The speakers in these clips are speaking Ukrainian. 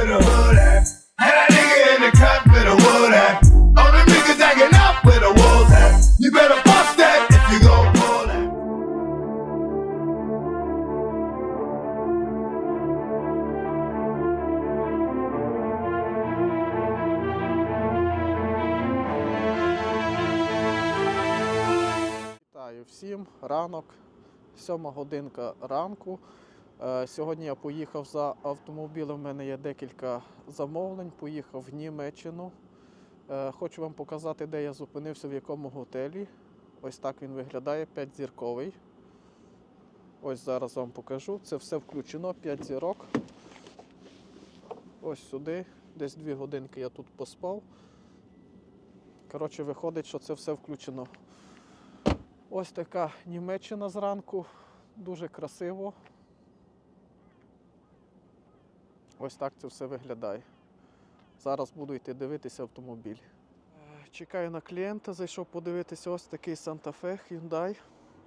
where the hood at. And that nigga in the cut where the wood at. All the niggas hanging out where the wolves at. You better bust that if you gon' pull that. Вітаю всім. Ранок, сьома годинка ранку. Е, Сьогодні я поїхав за автомобілем. У мене є декілька замовлень. Поїхав в Німеччину. Е, Хочу вам показати, де я зупинився, в якому готелі. Ось так він виглядає, 5-зірковий. Ось зараз вам покажу. Це все включено, 5 зірок. Ось сюди. Десь 2 годинки я тут поспав. Коротше, виходить, що це все включено. Ось така Німеччина зранку, дуже красиво. Ось так це все виглядає. Зараз буду йти дивитися автомобіль. Е, Чекаю на клієнта, зайшов подивитися ось такий Santa Fe Hyundai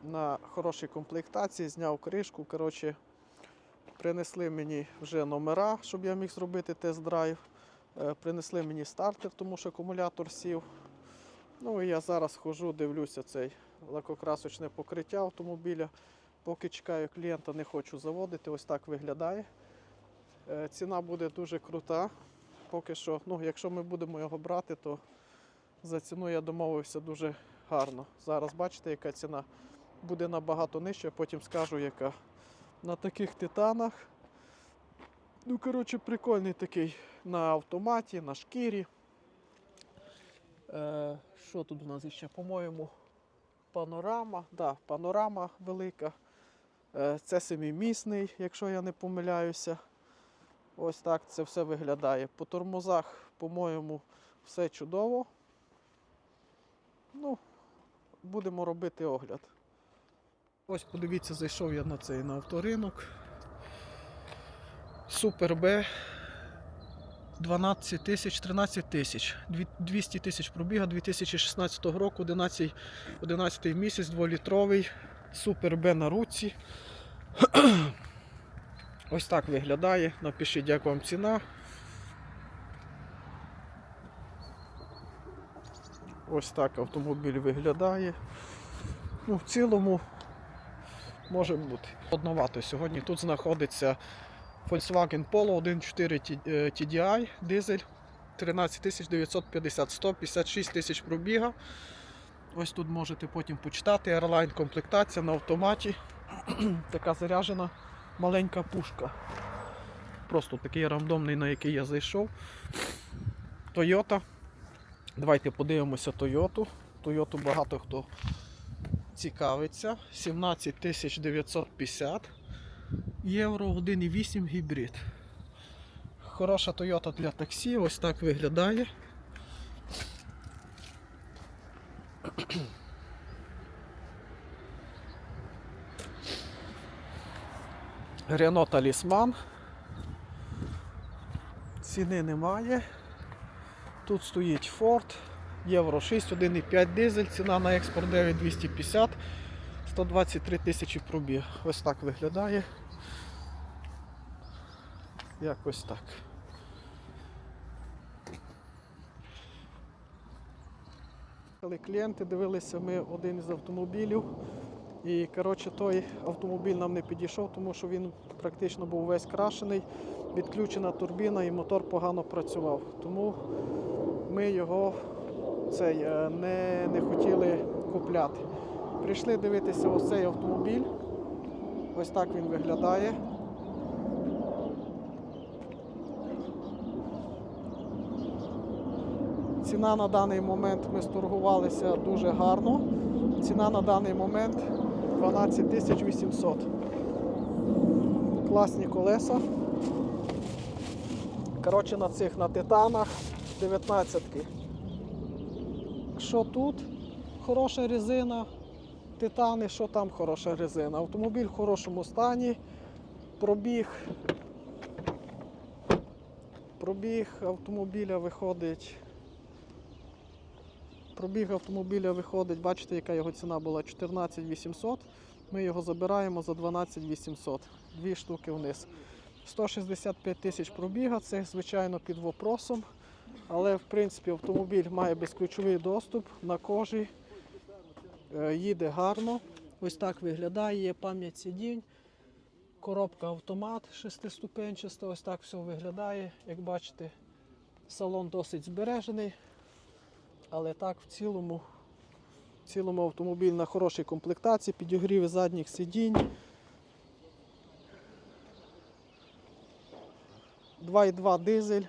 на хорошій комплектації, зняв кришку. Коротше, принесли мені вже номера, щоб я міг зробити тест-драйв. Е, Принесли мені стартер, тому що акумулятор сів. Ну і я зараз хожу, дивлюся цей лакокрасочне покриття автомобіля. Поки чекаю клієнта, не хочу заводити. Ось так виглядає. Е, Ціна буде дуже крута. Поки що, ну, якщо ми будемо його брати, то за ціну я домовився дуже гарно. Зараз бачите, яка ціна буде набагато нижча, потім скажу, яка. На таких титанах. Ну, коротше, прикольний такий на автоматі, на шкірі. Е, що тут у нас ще, по-моєму, панорама. Да, панорама велика. Е, це семимісний, якщо я не помиляюся. Ось так це все виглядає. По тормозах, по-моєму, все чудово. Ну, будемо робити огляд. Ось подивіться, зайшов я на цей на авторинок. Супер Б 12 тисяч, 13 тисяч. 200 тисяч пробіга 2016 року, 11, 11 місяць, 2-літровий. Супер Б на руці. Ось так виглядає. Напишіть, як вам ціна. Ось так автомобіль виглядає. Ну, в цілому може бути. Одновато сьогодні тут знаходиться Volkswagen Polo 1.4 е, TDI дизель 13 950, 156 тисяч пробіга. Ось тут можете потім почитати. Airline комплектація на автоматі. така заряджена маленька пушка. Просто такий рандомний, на який я зайшов. Toyota. Давайте подивимося Toyota. Toyota багато хто цікавиться. 17 950 євро 1,8 гібрид. Хороша Toyota для таксі, ось так виглядає. Renault Talisman. Ціни немає. Тут стоїть Ford, Євро 6, 1,5 дизель, ціна на експорт 9250, 123 тисячі пробіг. Ось так виглядає. Якось так. Коли клієнти дивилися ми один із автомобілів. І коротше, той автомобіль нам не підійшов, тому що він практично був весь крашений, відключена турбіна і мотор погано працював. Тому ми його цей, е, не, не хотіли купляти. Прийшли дивитися ось цей автомобіль. Ось так він виглядає. Ціна на даний момент ми сторгувалися дуже гарно. Ціна на даний момент 12 800. Класні колеса. Коротше, на цих на титанах 19-ки. Що тут? Хороша резина. Титани, що там хороша резина. Автомобіль в хорошому стані. Пробіг. Пробіг автомобіля виходить. Пробіг автомобіля виходить, бачите, яка його ціна була 14 800. Ми його забираємо за 12 800. Дві штуки вниз. 165 тисяч пробіга, це звичайно під вопросом. Але в принципі автомобіль має безключовий доступ на кожі, е, їде гарно. Ось так виглядає, є пам'ять сидінь, коробка автомат шестиступенчаста, ось так все виглядає. Як бачите, салон досить збережений. Але так в цілому, в цілому автомобіль на хорошій комплектації, підігріви задніх сидінь. 2,2 дизель.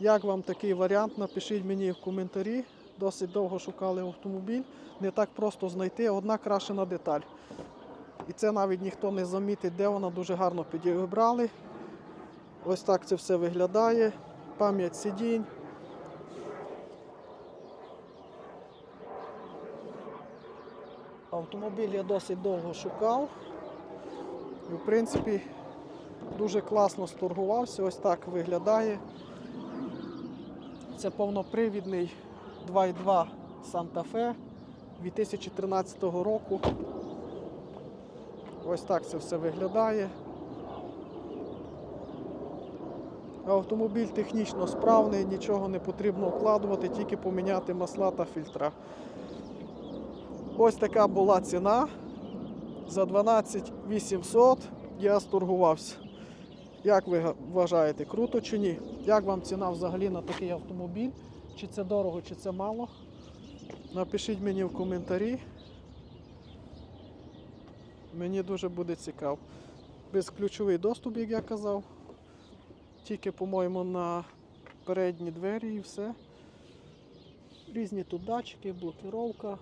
Як вам такий варіант? Напишіть мені в коментарі. Досить довго шукали автомобіль. Не так просто знайти одна крашена деталь. І це навіть ніхто не замітить, де вона дуже гарно підібрали. Ось так це все виглядає. Пам'ять сидінь. Автомобіль я досить довго шукав. І в принципі дуже класно сторгувався. Ось так виглядає. Це повнопривідний 2.2 Santa Fe 2013 року. Ось так це все виглядає. Автомобіль технічно справний, нічого не потрібно вкладувати, тільки поміняти масла та фільтра. Ось така була ціна. За 12 800 я сторгувався. Як ви вважаєте, круто чи ні? Як вам ціна взагалі на такий автомобіль? Чи це дорого, чи це мало? Напишіть мені в коментарі. Мені дуже буде цікаво. Безключовий доступ, як я казав. Тільки, по-моєму, на передні двері і все. Різні тут датчики, блокіровка.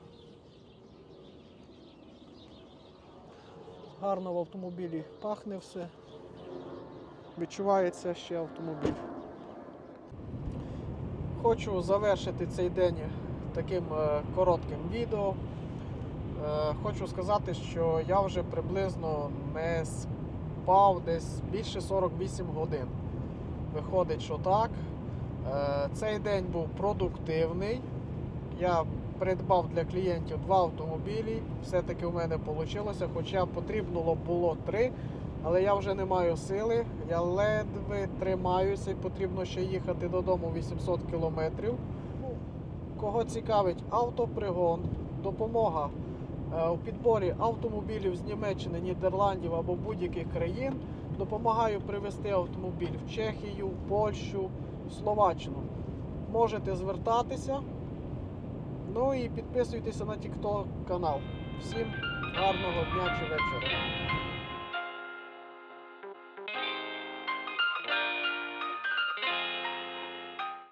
Гарно в автомобілі пахне все. Відчувається ще автомобіль. Хочу завершити цей день таким е, коротким відео. Е, Хочу сказати, що я вже приблизно не спав десь більше 48 годин. Виходить, що так. Е, Цей день був продуктивний. Я придбав для клієнтів два автомобілі. Все-таки в мене вийшло, хоча потрібно було три, але я вже не маю сили. Я ледве тримаюся і потрібно ще їхати додому 800 кілометрів. Ну, Кого цікавить автопригон, допомога е, у підборі автомобілів з Німеччини, Нідерландів або будь-яких країн. Допомагаю привезти автомобіль в Чехію, Польщу, Словаччину. Можете звертатися. Ну і підписуйтеся на TikTok канал. Всім гарного дня чи вечора.